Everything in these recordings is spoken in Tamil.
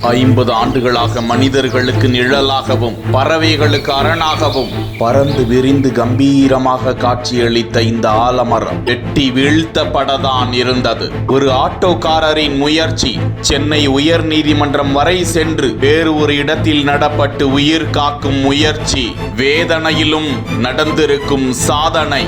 ஐம்பது ஆண்டுகளாக மனிதர்களுக்கு நிழலாகவும் பறவைகளுக்கு அரணாகவும் பறந்து விரிந்து கம்பீரமாக காட்சியளித்த இந்த ஆலமரம் எட்டி வீழ்த்தப்படதான் இருந்தது. ஒரு ஆட்டோக்காரரின் முயற்சி சென்னை உயர் நீதிமன்றம் வரை சென்று வேறு ஒரு இடத்தில் நடப்பட்டு உயிர் காக்கும் முயற்சி வேதனையிலும் நடந்திருக்கும் சாதனை.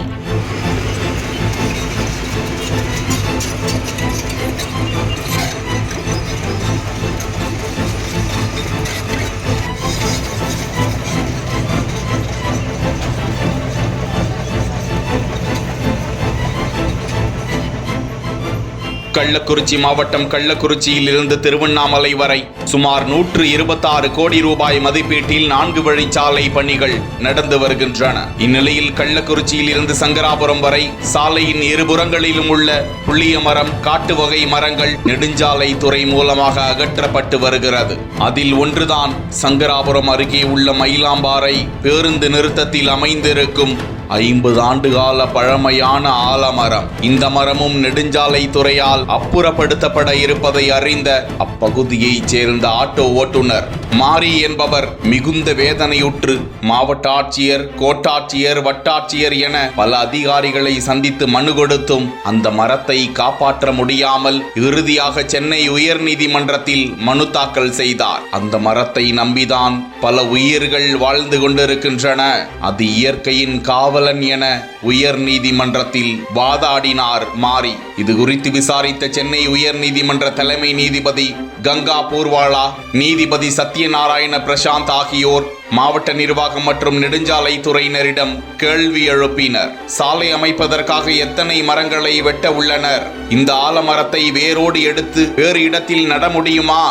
கள்ளக்குறிச்சி மாவட்டம் கள்ளக்குறிச்சியில் இருந்து திருவண்ணாமலை வரை சுமார் நூற்று இருபத்தாறு கோடி ரூபாய் மதிப்பீட்டில் நான்கு வழிச்சாலை பணிகள் நடந்து வருகின்றன. இந்நிலையில் கள்ளக்குறிச்சியில் இருந்து சங்கராபுரம் வரை சாலையின் இருபுறங்களிலும் உள்ள புளிய மரம் காட்டு வகை மரங்கள் நெடுஞ்சாலை துறை மூலமாக அகற்றப்பட்டு வருகிறது. அதில் ஒன்றுதான் சங்கராபுரம் அருகே உள்ள மயிலாம்பாறை பேருந்து நிறுத்தத்தில் அமைந்திருக்கும் ஐம்பது ஆண்டுகால பழமையான ஆலமரம். இந்த மரமும் நெடுஞ்சாலை துறையால் அப்புறப்படுத்தப்பட இருப்பதை அறிந்த அப்பகுதியைச் சேர்ந்த ஆட்டோ ஓட்டுநர் மாரி என்பவர் மிகுந்த வேதனையுற்று மாவட்ட ஆட்சியர் கோட்டாட்சியர் வட்டாட்சியர் என பல அதிகாரிகளை சந்தித்து மனு கொடுத்தும் அந்த மரத்தை காப்பாற்ற முடியாமல் இறுதியாக சென்னை உயர்நீதிமன்றத்தில் மனு தாக்கல் செய்தார். அந்த மரத்தை நம்பிதான் பல உயிர்கள் வாழ்ந்து கொண்டிருக்கின்றன. அது இயற்கையின் காவலன் என உயர் நீதிமன்றத்தில் வாதாடினார் மாறி இது குறித்து விசாரித்த சென்னை உயர் நீதிமன்ற தலைமை நீதிபதி கங்கா பூர்வாலா நீதிபதி சத்யநாராயண பிரசாந்த் ஆகியோர் மாவட்ட நிர்வாகம் மற்றும் நெடுஞ்சாலை துறையினரிடம் கேள்வி எழுப்பினர். சாலை அமைப்பதற்காக எத்தனை மரங்களை வெட்ட உள்ளனர்? இந்த ஆலமரத்தை வேரோடு எடுத்து வேறு இடத்தில் நட முடியுமா?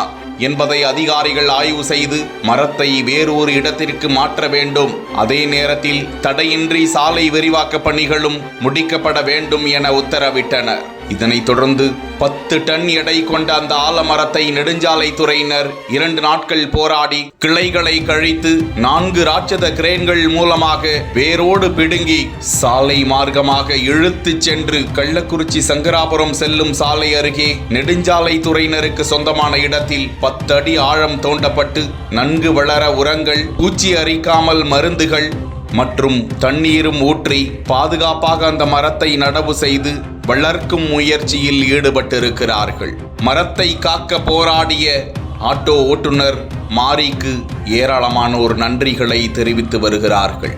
என்பதை அதிகாரிகள் ஆய்வு செய்து மரத்தை வேறொரு இடத்திற்கு மாற்ற வேண்டும். அதே நேரத்தில் தடையின்றி சாலை விரிவாக்க பணிகளும் முடிக்கப்பட வேண்டும் என உத்தரவிட்டனர். இதனைத் தொடர்ந்து பத்து டன் எடை கொண்ட அந்த ஆலமரத்தை நெடுஞ்சாலை துறையினர் இரண்டு நாட்கள் போராடி கிளைகளை கழித்து நான்கு ராட்சத கிரேன்கள் மூலமாக வேரோடு பிடுங்கி சாலை மார்க்கமாக இழுத்துச் சென்று கள்ளக்குறிச்சி சங்கராபுரம் செல்லும் சாலை அருகே நெடுஞ்சாலை துறையினருக்கு சொந்தமான இடத்தில் பத்தடி ஆழம் தோண்டப்பட்டு நன்கு வளர உரங்கள் பூச்சி அரிக்காமல் மருந்துகள் மற்றும் தண்ணீரும் ஊற்றி பாதுகாப்பாக அந்த மரத்தை நடவு செய்து வளர்க்கும் முயற்சியில் ஈடுபட்டிருக்கிறார்கள். மரத்தை காக்க போராடிய ஆட்டோ ஓட்டுநர் மாரிக்கு ஏராளமானோர் நன்றிகளை தெரிவித்து வருகிறார்கள்.